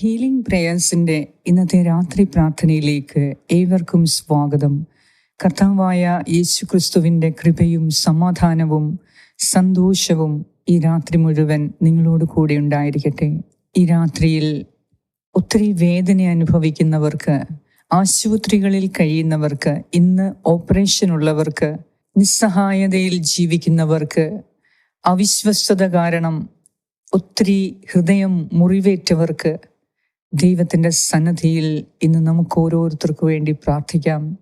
Healing പ്രേയേഴ്സിന്റെ ഇന്നത്തെ രാത്രി പ്രാർത്ഥനയിലേക്ക് ഏവർക്കും സ്വാഗതം. കർത്താവായ യേശു ക്രിസ്തുവിന്റെ കൃപയും സമാധാനവും സന്തോഷവും ഈ രാത്രി മുഴുവൻ നിങ്ങളോട് കൂടെ ഉണ്ടായിരിക്കട്ടെ. ഈ രാത്രിയിൽ ഒത്തിരി വേദന അനുഭവിക്കുന്നവർക്ക് ആശുപത്രികളിൽ കഴിയുന്നവർക്ക് ഇന്ന് ഓപ്പറേഷൻ ഉള്ളവർക്ക് നിസ്സഹായതയിൽ ജീവിക്കുന്നവർക്ക് അവിശ്വസ്തത കാരണം ഒത്തിരി ഹൃദയം മുറിവേറ്റവർക്ക് ദൈവത്തിന്റെ സന്നദ്ധിയിൽ ഇന്ന് നമുക്ക് ഓരോരുത്തർക്ക് വേണ്ടി പ്രാർത്ഥിക്കാം.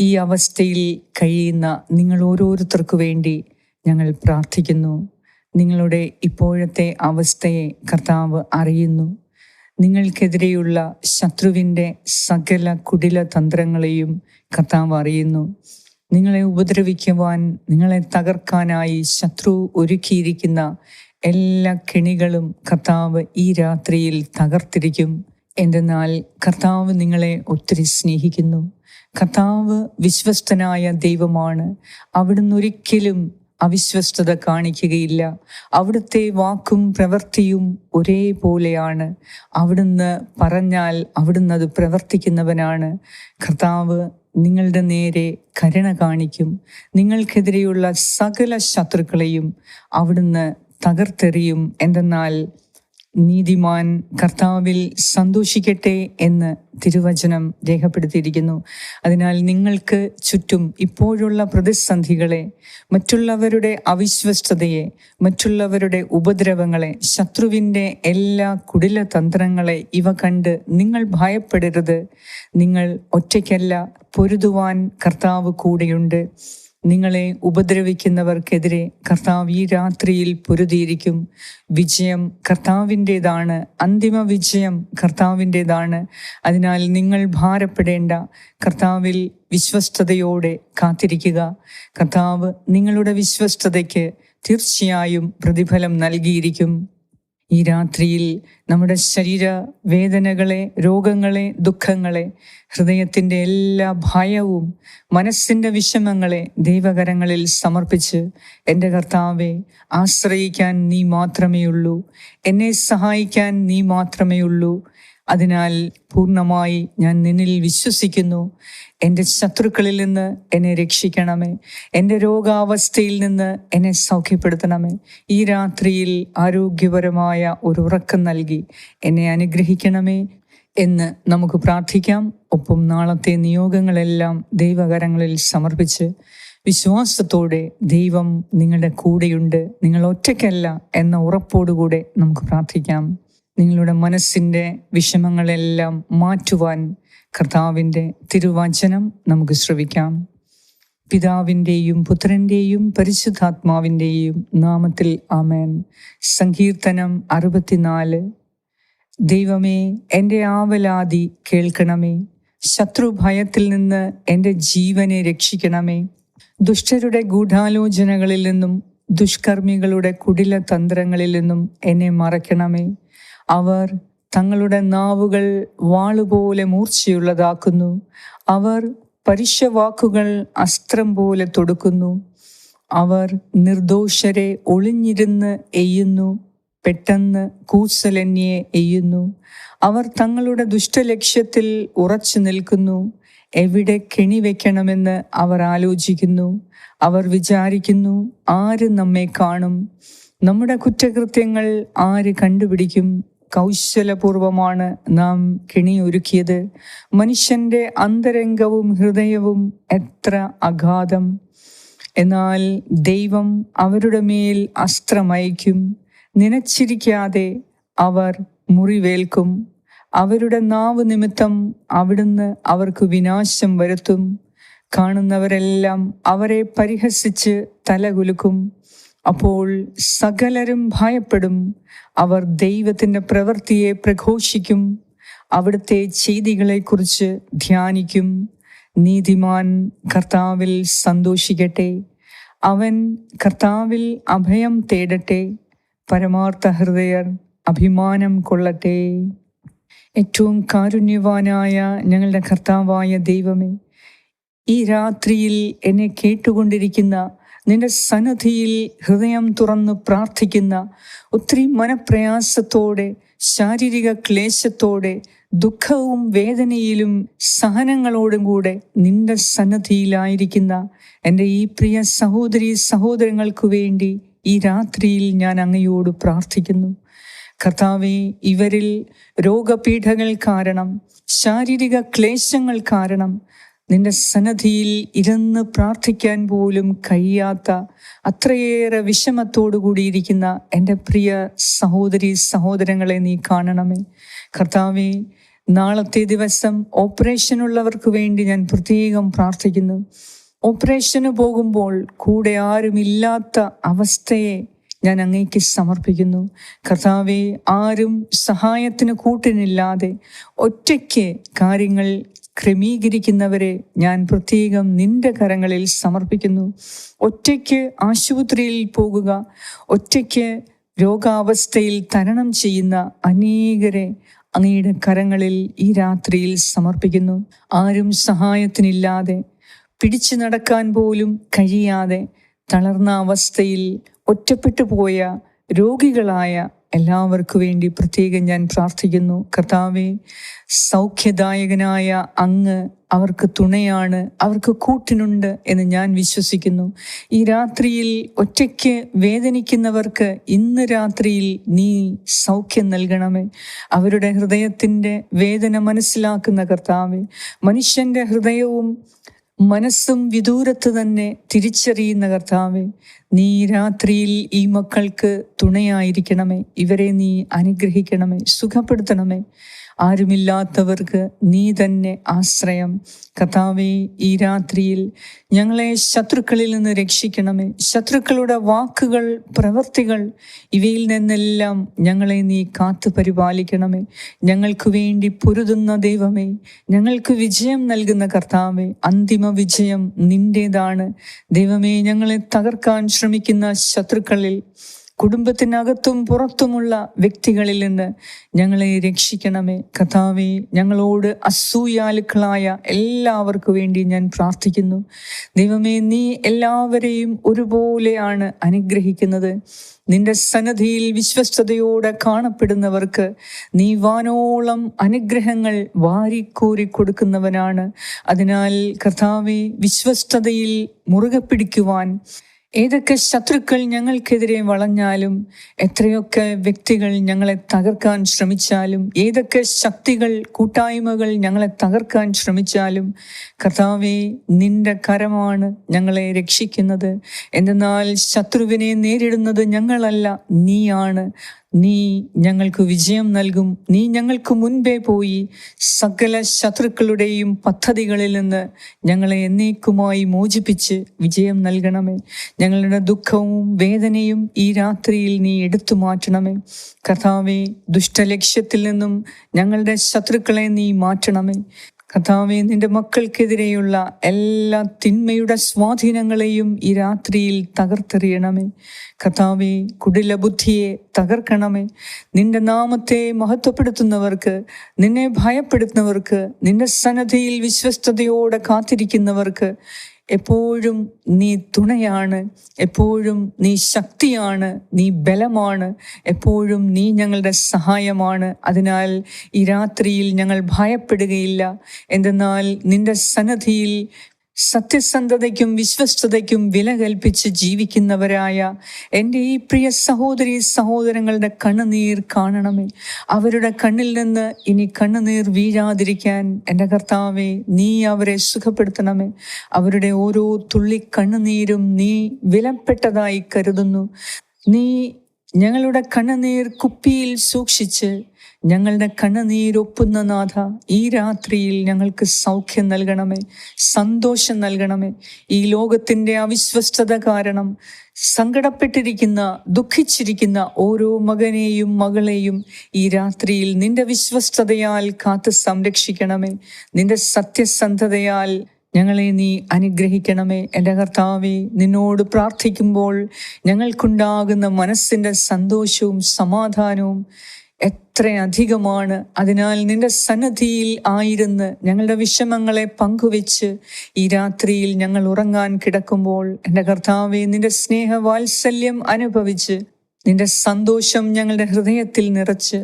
ഈ അവസ്ഥയിൽ കഴിയുന്ന നിങ്ങൾ ഓരോരുത്തർക്ക് വേണ്ടി ഞങ്ങൾ പ്രാർത്ഥിക്കുന്നു. നിങ്ങളുടെ ഇപ്പോഴത്തെ അവസ്ഥയെ കർത്താവ് അറിയുന്നു. നിങ്ങൾക്കെതിരെയുള്ള ശത്രുവിന്റെ സകല കുടില തന്ത്രങ്ങളെയും കർത്താവ് അറിയുന്നു. നിങ്ങളെ ഉപദ്രവിക്കുവാൻ നിങ്ങളെ തകർക്കാനായി ശത്രു ഒരുക്കിയിരിക്കുന്ന എല്ലാ കെണികളും കർത്താവ് ഈ രാത്രിയിൽ തകർത്തിരിക്കും. എന്തെന്നാൽ കർത്താവ് നിങ്ങളെ ഒത്തിരി സ്നേഹിക്കുന്നു. കർത്താവ് വിശ്വസ്തനായ ദൈവമാണ്. അവിടുന്ന് ഒരിക്കലും അവിശ്വസ്തത കാണിക്കുകയില്ല. അവിടുത്തെ വാക്കും പ്രവൃത്തിയും ഒരേപോലെയാണ് അവിടുന്ന് പറഞ്ഞാൽ അവിടുന്ന് അത് പ്രവർത്തിക്കുന്നവനാണ്. കർത്താവ് നിങ്ങളുടെ നേരെ കരുണ കാണിക്കും. നിങ്ങൾക്കെതിരെയുള്ള സകല ശത്രുക്കളെയും അവിടുന്ന് തകർത്തെറിയും. എന്തെന്നാൽ നീതിമാൻ കർത്താവിൽ സന്തോഷിക്കട്ടെ എന്ന് തിരുവചനം രേഖപ്പെടുത്തിയിരിക്കുന്നു. അതിനാൽ നിങ്ങൾക്ക് ചുറ്റും ഇപ്പോഴുള്ള പ്രതിസന്ധികളെ മറ്റുള്ളവരുടെ അവിശ്വസ്തതയെ മറ്റുള്ളവരുടെ ഉപദ്രവങ്ങളെ ശത്രുവിന്റെ എല്ലാ കുടില തന്ത്രങ്ങളെ ഇവ കണ്ട് നിങ്ങൾ ഭയപ്പെടരുത്. നിങ്ങൾ ഒറ്റയ്ക്കല്ല പൊരുതുവാൻ കർത്താവ് കൂടെയുണ്ട്. നിങ്ങളെ ഉപദ്രവിക്കുന്നവർക്കെതിരെ കർത്താവ് ഈ രാത്രിയിൽ പൊരുതിയിരിക്കും. വിജയം കർത്താവിന്റെതാണ്. അന്തിമ വിജയം കർത്താവിന്റെതാണ്. അതിനാൽ നിങ്ങൾ ഭാരപ്പെടേണ്ട. കർത്താവിൽ വിശ്വസ്തയോടെ കാത്തിരിക്കുക. കർത്താവ് നിങ്ങളുടെ വിശ്വസ്തതയ്ക്ക് തീർച്ചയായും പ്രതിഫലം നൽകിയിരിക്കും. ഈ രാത്രിയിൽ നമ്മുടെ ശരീര വേദനകളെ രോഗങ്ങളെ ദുഃഖങ്ങളെ ഹൃദയത്തിന്റെ എല്ലാ ഭയവും മനസ്സിന്റെ വിഷമങ്ങളെ ദൈവകരങ്ങളിൽ സമർപ്പിച്ച് എന്റെ കർത്താവെ ആശ്രയിക്കാൻ നീ മാത്രമേ ഉള്ളൂ എന്നെ സഹായിക്കാൻ നീ മാത്രമേ ഉള്ളൂ അതിനാൽ പൂർണമായി ഞാൻ നിന്നിൽ വിശ്വസിക്കുന്നു. എന്റെ ശത്രുക്കളിൽ നിന്ന് എന്നെ രക്ഷിക്കണമേ. എന്റെ രോഗാവസ്ഥയിൽ നിന്ന് എന്നെ സൗഖ്യപ്പെടുത്തണമേ. ഈ രാത്രിയിൽ ആരോഗ്യപരമായ ഒരു ഉറക്കം നൽകി എന്നെ അനുഗ്രഹിക്കണമേ എന്ന് നമുക്ക് പ്രാർത്ഥിക്കാം. ഒപ്പം നാളത്തെ നിയോഗങ്ങളെല്ലാം ദൈവകരങ്ങളിൽ സമർപ്പിച്ച് വിശ്വാസത്തോടെ ദൈവം നിങ്ങളുടെ കൂടെയുണ്ട്. നിങ്ങൾ ഒറ്റയ്ക്കല്ല എന്ന ഉറപ്പോടുകൂടെ നമുക്ക് പ്രാർത്ഥിക്കാം. നിങ്ങളുടെ മനസ്സിന്റെ വിഷമങ്ങളെല്ലാം മാറ്റുവാൻ കർത്താവിന്റെ തിരുവചനം നമുക്ക് ശ്രവിക്കാം. പിതാവിന്റെയും പുത്രന്റെയും പരിശുദ്ധാത്മാവിന്റെയും നാമത്തിൽ ആമേൻ. സങ്കീർത്തനം അറുപത്തിനാല്. ദൈവമേ എന്റെ ആവലാതി കേൾക്കണമേ. ശത്രുഭയത്തിൽ നിന്ന് എന്റെ ജീവനെ രക്ഷിക്കണമേ. ദുഷ്ടരുടെ ഗൂഢാലോചനകളിൽ നിന്നും ദുഷ്കർമ്മികളുടെ കുടില തന്ത്രങ്ങളിൽ നിന്നും എന്നെ മറയ്ക്കണമേ അവർ തങ്ങളുടെ നാവുകൾ വാളുപോലെ മൂർച്ചയുള്ളതാക്കുന്നു. അവർ പരുഷവാക്കുകൾ അസ്ത്രം പോലെ തൊടുക്കുന്നു. അവർ നിർദോഷരെ ഒളിഞ്ഞിരുന്ന് എയ്യുന്നു. പെട്ടെന്ന് കൂസലന്യെ എയ്യുന്നു. അവർ തങ്ങളുടെ ദുഷ്ടലക്ഷ്യത്തിൽ ഉറച്ചു നിൽക്കുന്നു. എവിടെ കെണി വെക്കണമെന്ന് അവർ ആലോചിക്കുന്നു. അവർ വിചാരിക്കുന്നു ആര് നമ്മെ കാണും? നമ്മുടെ കുറ്റകൃത്യങ്ങൾ ആര് കണ്ടുപിടിക്കും? കൗശലപൂർവമാണ് നാം കിണിയൊരുക്കിയത്. മനുഷ്യന്റെ അന്തരംഗവും ഹൃദയവും എത്ര അഗാധം. എന്നാൽ ദൈവം അവരുടെ മേൽ അസ്ത്രമയക്കും നനച്ചിരിക്കാതെ അവർ മുറിവേൽക്കും. അവരുടെ നാവ് നിമിത്തം അവിടുന്ന് അവർക്ക് വിനാശം വരുത്തും. കാണുന്നവരെല്ലാം അവരെ പരിഹസിച്ച് തലകുലുക്കും. അപ്പോൾ സകലരും ഭയപ്പെടും. അവർ ദൈവത്തിന്റെ പ്രവൃത്തിയെ പ്രഘോഷിക്കും. അവിടുത്തെ ചെയ്തികളെക്കുറിച്ച് ധ്യാനിക്കും. നീതിമാൻ കർത്താവിൽ സന്തോഷിക്കട്ടെ. അവൻ കർത്താവിൽ അഭയം തേടട്ടെ. പരമാർത്ഥ ഹൃദയർ അഭിമാനം കൊള്ളട്ടെ. ഏറ്റവും കാരുണ്യവാനായ ഞങ്ങളുടെ കർത്താവായ ദൈവമേ ഈ രാത്രിയിൽ എന്നെ കേട്ടുകൊണ്ടിരിക്കുന്ന നിന്റെ സന്നദ്ധിയിൽ ഹൃദയം തുറന്ന് പ്രാർത്ഥിക്കുന്ന ഒത്തിരി മനപ്രയാസത്തോടെ ശാരീരിക ക്ലേശത്തോടെ ദുഃഖവും വേദനയിലും സഹനങ്ങളോടും കൂടെ നിന്റെ സന്നദ്ധിയിലായിരിക്കുന്ന എന്റെ ഈ പ്രിയ സഹോദരി സഹോദരങ്ങൾക്കു വേണ്ടി ഈ രാത്രിയിൽ ഞാൻ അങ്ങയോട് പ്രാർത്ഥിക്കുന്നു. കർത്താവെ ഇവരിൽ രോഗപീഠകൾ കാരണം ശാരീരിക ക്ലേശങ്ങൾ കാരണം നിന്റെ സന്നദ്ധിയിൽ ഇരുന്ന് പ്രാർത്ഥിക്കാൻ പോലും കഴിയാത്ത അത്രയേറെ വിഷമത്തോടു കൂടിയിരിക്കുന്ന എന്റെ പ്രിയ സഹോദരി സഹോദരങ്ങളെ നീ കാണണമേ. കർത്താവെ നാളത്തെ ദിവസം ഓപ്പറേഷനുള്ളവർക്ക് വേണ്ടി ഞാൻ പ്രത്യേകം പ്രാർത്ഥിക്കുന്നു. ഓപ്പറേഷന് പോകുമ്പോൾ കൂടെ ആരുമില്ലാത്ത അവസ്ഥയെ ഞാൻ അങ്ങേക്ക് സമർപ്പിക്കുന്നു. കർത്താവെ ആരും സഹായത്തിന് കൂട്ടിനില്ലാതെ ഒറ്റയ്ക്ക് കാര്യങ്ങൾ ക്രമീകരിക്കുന്നവരെ ഞാൻ പ്രത്യേകം നിന്റെ കരങ്ങളിൽ സമർപ്പിക്കുന്നു. ഒറ്റയ്ക്ക് ആശുപത്രിയിൽ പോകുക ഒറ്റയ്ക്ക് രോഗാവസ്ഥയിൽ തരണം ചെയ്യുന്ന അനേകരെ അങ്ങയുടെ കരങ്ങളിൽ ഈ രാത്രിയിൽ സമർപ്പിക്കുന്നു. ആരും സഹായത്തിനില്ലാതെ പിടിച്ചു നടക്കാൻ പോലും കഴിയാതെ തളർന്ന അവസ്ഥയിൽ ഒറ്റപ്പെട്ടു പോയ രോഗികളായ എല്ലാവർക്കു വേണ്ടി പ്രത്യേകം ഞാൻ പ്രാർത്ഥിക്കുന്നു. കർത്താവെ സൗഖ്യദായകനായ അങ്ങ് അവർക്ക് തുണയാണ് അവർക്ക് കൂട്ടിനുണ്ട് എന്ന് ഞാൻ വിശ്വസിക്കുന്നു. ഈ രാത്രിയിൽ ഒറ്റയ്ക്ക് വേദനിക്കുന്നവർക്ക് ഇന്ന് രാത്രിയിൽ നീ സൗഖ്യം നൽകണമേ. അവരുടെ ഹൃദയത്തിന്റെ വേദന മനസ്സിലാക്കുന്ന കർത്താവെ മനുഷ്യന്റെ ഹൃദയവും മനസ്സും വിദൂരത്ത് തന്നെ തിരിച്ചറിയുന്ന കർത്താവെ നീ രാത്രിയിൽ ഈ മക്കൾക്ക് തുണയായിരിക്കണമേ. ഇവരെ നീ അനുഗ്രഹിക്കണമേ സുഖപ്പെടുത്തണമേ. ആരുമില്ലാത്തവർക്ക് നീ തന്നെ ആശ്രയം. കഥാവെ ഈ രാത്രിയിൽ ഞങ്ങളെ ശത്രുക്കളിൽ നിന്ന് രക്ഷിക്കണമേ. ശത്രുക്കളുടെ വാക്കുകൾ പ്രവൃത്തികൾ ഇവയിൽ നിന്നെല്ലാം ഞങ്ങളെ നീ കാത്തു പരിപാലിക്കണമേ. ഞങ്ങൾക്ക് വേണ്ടി പൊരുതുന്ന ദൈവമേ ഞങ്ങൾക്ക് വിജയം നൽകുന്ന കർത്താവേ അന്തിമ വിജയം നിന്റേതാണ്. ദൈവമേ ഞങ്ങളെ തകർക്കാൻ ശ്രമിക്കുന്ന ശത്രുക്കളിൽ കുടുംബത്തിനകത്തും പുറത്തുമുള്ള വ്യക്തികളിൽ നിന്ന് ഞങ്ങളെ രക്ഷിക്കണമേ. കഥാവെ ഞങ്ങളോട് അസൂയാലുക്കളായ എല്ലാവർക്കു വേണ്ടി ഞാൻ പ്രാർത്ഥിക്കുന്നു. ദൈവമേ നീ എല്ലാവരെയും ഒരുപോലെയാണ് അനുഗ്രഹിക്കുന്നത്. നിന്റെ സന്നദ്ധിയിൽ വിശ്വസ്തയോടെ കാണപ്പെടുന്നവർക്ക് നീ വാനോളം അനുഗ്രഹങ്ങൾ വാരിക്കോരി കൊടുക്കുന്നവനാണ്. അതിനാൽ കർത്താവെ വിശ്വസ്തതയിൽ മുറുകെ പിടിക്കുവാൻ ഏതൊക്കെ ശത്രുക്കൾ ഞങ്ങൾക്കെതിരെ വളഞ്ഞാലും എത്രയൊക്കെ വ്യക്തികൾ ഞങ്ങളെ തകർക്കാൻ ശ്രമിച്ചാലും ഏതൊക്കെ ശക്തികൾ കൂട്ടായ്മകൾ ഞങ്ങളെ തകർക്കാൻ ശ്രമിച്ചാലും കർത്താവെ നിന്റെ കരമാണ് ഞങ്ങളെ രക്ഷിക്കുന്നത്. എന്തെന്നാൽ ശത്രുവിനെ നേരിടുന്നത് ഞങ്ങളല്ല നീയാണ്. നീ ഞങ്ങൾക്ക് വിജയം നൽകും. നീ ഞങ്ങൾക്ക് മുൻപേ പോയി സകല ശത്രുക്കളുടെയും പദ്ധതികളിൽ നിന്ന് ഞങ്ങളെ എന്നേക്കുമായി മോചിപ്പിച്ച് വിജയം നൽകണമേ. ഞങ്ങളുടെ ദുഃഖവും വേദനയും ഈ രാത്രിയിൽ നീ എടുത്തു മാറ്റണമേ. കഥാവേ ദുഷ്ടലക്ഷ്യത്തിൽ നിന്നും ഞങ്ങളുടെ ശത്രുക്കളെ നീ മാറ്റണമേ. കഥാവെ നിന്റെ മക്കൾക്കെതിരെയുള്ള എല്ലാ തിന്മയുടെ സ്വാധീനങ്ങളെയും ഈ രാത്രിയിൽ തകർത്തെറിയണമേ. കഥാവെ കുടില ബുദ്ധിയെ തകർക്കണമേ. നിന്റെ നാമത്തെ മഹത്വപ്പെടുത്തുന്നവർക്ക് നിന്നെ ഭയപ്പെടുത്തുന്നവർക്ക് നിന്റെ സന്നദ്ധയിൽ വിശ്വസ്തയോടെ കാത്തിരിക്കുന്നവർക്ക് എപ്പോഴും നീ തുണയാണ് എപ്പോഴും നീ ശക്തിയാണ് നീ ബലമാണ് എപ്പോഴും നീ ഞങ്ങളുടെ സഹായമാണ്. അതിനാൽ ഈ രാത്രിയിൽ ഞങ്ങൾ ഭയപ്പെടുകയില്ല. എന്തെന്നാൽ നിന്റെ സന്നദ്ധിയിൽ സത്യസന്ധതയ്ക്കും വിശ്വസ്തതയ്ക്കും വില കൽപ്പിച്ച് ജീവിക്കുന്നവരായ എന്റെ ഈ പ്രിയ സഹോദരി സഹോദരങ്ങളുടെ കണ്ണുനീർ കാണണമേ. അവരുടെ കണ്ണിൽ നിന്ന് ഇനി കണ്ണുനീർ വീഴാതിരിക്കാൻ എന്റെ കർത്താവെ നീ അവരെ സുഖപ്പെടുത്തണമേ. അവരുടെ ഓരോ തുള്ളി കണ്ണുനീരും നീ വിലപ്പെട്ടതായി കരുതുന്നു. നീ ഞങ്ങളുടെ കണ്ണുനീർ കുപ്പിയിൽ സൂക്ഷിച്ച് ഞങ്ങളുടെ കണ്ണുനീരൊപ്പുന്ന നാഥ ഈ രാത്രിയിൽ ഞങ്ങൾക്ക് സൗഖ്യം നൽകണമേ സന്തോഷം നൽകണമേ. ഈ ലോകത്തിന്റെ അവിശ്വസ്തത കാരണം സങ്കടപ്പെട്ടിരിക്കുന്ന ദുഃഖിച്ചിരിക്കുന്ന ഓരോ മകനെയും മകളെയും ഈ രാത്രിയിൽ നിന്റെ വിശ്വസ്തതയാൽ കാത്ത് സംരക്ഷിക്കണമേ. നിന്റെ സത്യസന്ധതയാൽ ഞങ്ങളെ നീ അനുഗ്രഹിക്കണമേ. എന്റെ കർത്താവെ നിന്നോട് പ്രാർത്ഥിക്കുമ്പോൾ ഞങ്ങൾക്കുണ്ടാകുന്ന മനസ്സിന്റെ സന്തോഷവും സമാധാനവും എത്രയധികമാണ്. അതിനാൽ നിന്റെ സന്നദ്ധിയിൽ ആയിരുന്ന് ഞങ്ങളുടെ വിഷമങ്ങളെ പങ്കുവെച്ച് ഈ രാത്രിയിൽ ഞങ്ങൾ ഉറങ്ങാൻ കിടക്കുമ്പോൾ എന്റെ കർത്താവെ നിന്റെ സ്നേഹവാത്സല്യം അനുഭവിച്ച് നിന്റെ സന്തോഷം ഞങ്ങളുടെ ഹൃദയത്തിൽ നിറച്ച്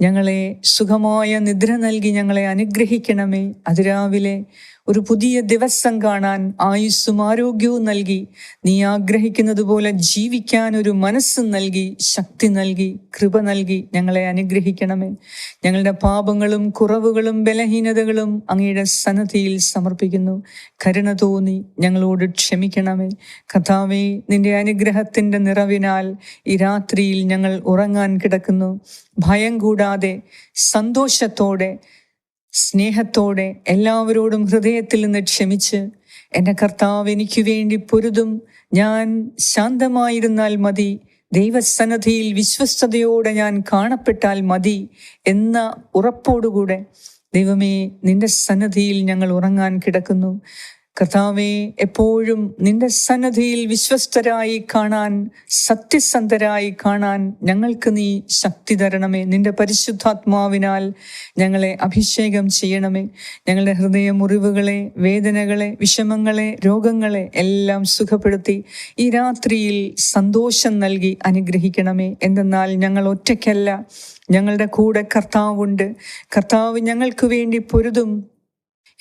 ഞങ്ങളെ സുഖമായ നിദ്ര നൽകി ഞങ്ങളെ അനുഗ്രഹിക്കണമേ. അതിരാവിലെ ഒരു പുതിയ ദിവസം കാണാൻ ആയുസ്സും ആരോഗ്യവും നൽകി. നീ ആഗ്രഹിക്കുന്നത് പോലെ ജീവിക്കാൻ ഒരു മനസ്സ് നൽകി. ശക്തി നൽകി. കൃപ നൽകി. ഞങ്ങളെ അനുഗ്രഹിക്കണമേ. ഞങ്ങളുടെ പാപങ്ങളും കുറവുകളും ബലഹീനതകളും അങ്ങയുടെ സന്നദ്ധിയിൽ സമർപ്പിക്കുന്നു. കരുണ തോന്നി ഞങ്ങളോട് ക്ഷമിക്കണമേ. കഥാവേ നിന്റെ അനുഗ്രഹത്തിന്റെ നിറവിനാൽ ഈ രാത്രിയിൽ ഞങ്ങൾ ഉറങ്ങാൻ കിടക്കുന്നു. ഭയം കൂടാതെ സന്തോഷത്തോടെ സ്നേഹത്തോടെ എല്ലാവരോടും ഹൃദയത്തിൽ നിന്ന് ക്ഷമിച്ച് എന്റെ കർത്താവ് എനിക്ക് വേണ്ടി പൊരുതും. ഞാൻ ശാന്തമായിരുന്നാൽ മതി. ദൈവസന്നദ്ധിയിൽ വിശ്വസ്തയോടെ ഞാൻ കാണപ്പെട്ടാൽ മതി എന്ന ഉറപ്പോടുകൂടെ ദൈവമേ നിന്റെ സന്നദ്ധിയിൽ ഞങ്ങൾ ഉറങ്ങാൻ കിടക്കുന്നു. കർത്താവെ എപ്പോഴും നിന്റെ സന്നദ്ധിയിൽ വിശ്വസ്തരായി കാണാൻ സത്യസന്ധരായി കാണാൻ ഞങ്ങൾക്ക് നീ ശക്തി തരണമേ. നിന്റെ പരിശുദ്ധാത്മാവിനാൽ ഞങ്ങളെ അഭിഷേകം ചെയ്യണമേ. ഞങ്ങളുടെ ഹൃദയ മുറിവുകളെ വേദനകളെ വിഷമങ്ങളെ രോഗങ്ങളെ എല്ലാം സുഖപ്പെടുത്തി ഈ രാത്രിയിൽ സന്തോഷം നൽകി അനുഗ്രഹിക്കണമേ. എന്തെന്നാൽ ഞങ്ങൾ ഒറ്റയ്ക്കല്ല. ഞങ്ങളുടെ കൂടെ കർത്താവുണ്ട്. കർത്താവ് ഞങ്ങൾക്ക് വേണ്ടി പൊരുതും.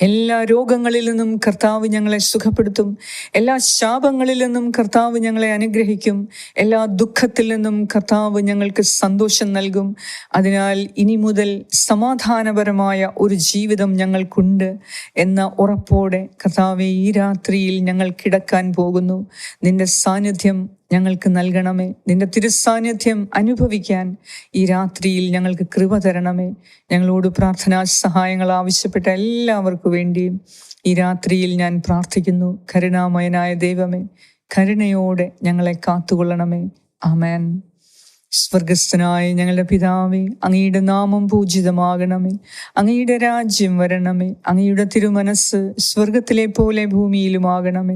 എല്ലാ രോഗങ്ങളിൽ നിന്നും കർത്താവ് ഞങ്ങളെ സുഖപ്പെടുത്തും. എല്ലാ ശാപങ്ങളിൽ നിന്നും കർത്താവ് ഞങ്ങളെ അനുഗ്രഹിക്കും. എല്ലാ ദുഃഖത്തിൽ നിന്നും കർത്താവ് ഞങ്ങൾക്ക് സന്തോഷം നൽകും. അതിനാൽ ഇനി മുതൽ സമാധാനപരമായ ഒരു ജീവിതം ഞങ്ങൾക്കുണ്ട് എന്ന ഉറപ്പോടെ കർത്താവെ ഈ രാത്രിയിൽ ഞങ്ങൾ കിടക്കാൻ പോകുന്നു. നിന്റെ സാന്നിധ്യം ഞങ്ങൾക്ക് നൽകണമേ. നിന്റെ തിരുസാന്നിധ്യം അനുഭവിക്കാൻ ഈ രാത്രിയിൽ ഞങ്ങൾക്ക് കൃപ തരണമേ. ഞങ്ങളോട് പ്രാർത്ഥനാ സഹായങ്ങൾ ആവശ്യപ്പെട്ട എല്ലാവർക്കു വേണ്ടിയും ഈ രാത്രിയിൽ ഞാൻ പ്രാർത്ഥിക്കുന്നു. കരുണാമയനായ ദൈവമേ കരുണയോടെ ഞങ്ങളെ കാത്തുകൊള്ളണമേ. ആമേൻ. സ്വർഗസ്ഥനായ ഞങ്ങളുടെ പിതാവേ അങ്ങയുടെ നാമം പൂജിതമാകണമേ. അങ്ങയുടെ രാജ്യം വരണമേ. അങ്ങയുടെ തിരുമനസ് സ്വർഗത്തിലെ പോലെ ഭൂമിയിലുമാകണമേ.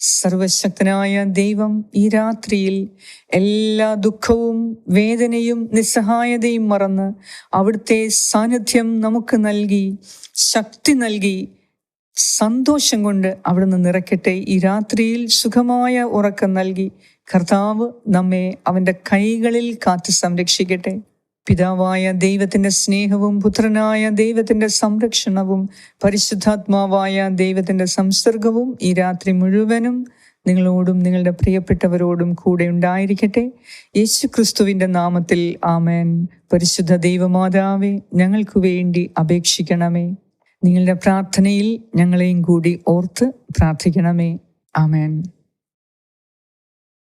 സർവശക്തനായ ദൈവം ഈ രാത്രിയിൽ എല്ലാ ദുഃഖവും വേദനയും നിസ്സഹായതയും മറന്ന് അവിടുത്തെ സാന്നിധ്യം നമുക്ക് നൽകി ശക്തി നൽകി സന്തോഷം കൊണ്ട് അവിടുന്ന് നിറയ്ക്കട്ടെ. ഈ രാത്രിയിൽ സുഖമായ ഉറക്കം നൽകി കർത്താവ് നമ്മെ അവന്റെ കൈകളിൽ കാത്തു സംരക്ഷിക്കട്ടെ. പിതാവായ ദൈവത്തിന്റെ സ്നേഹവും പുത്രനായ ദൈവത്തിന്റെ സംരക്ഷണവും പരിശുദ്ധാത്മാവായ ദൈവത്തിന്റെ സംസർഗവും ഈ രാത്രി മുഴുവനും നിങ്ങളോടും നിങ്ങളുടെ പ്രിയപ്പെട്ടവരോടും കൂടെ ഉണ്ടായിരിക്കട്ടെ. യേശു ക്രിസ്തുവിന്റെ നാമത്തിൽ ആമേൻ. പരിശുദ്ധ ദൈവമാതാവേ ഞങ്ങൾക്ക് വേണ്ടി അപേക്ഷിക്കണമേ. നിങ്ങളുടെ പ്രാർത്ഥനയിൽ ഞങ്ങളെയും കൂടി ഓർത്ത് പ്രാർത്ഥിക്കണമേ. ആമേൻ.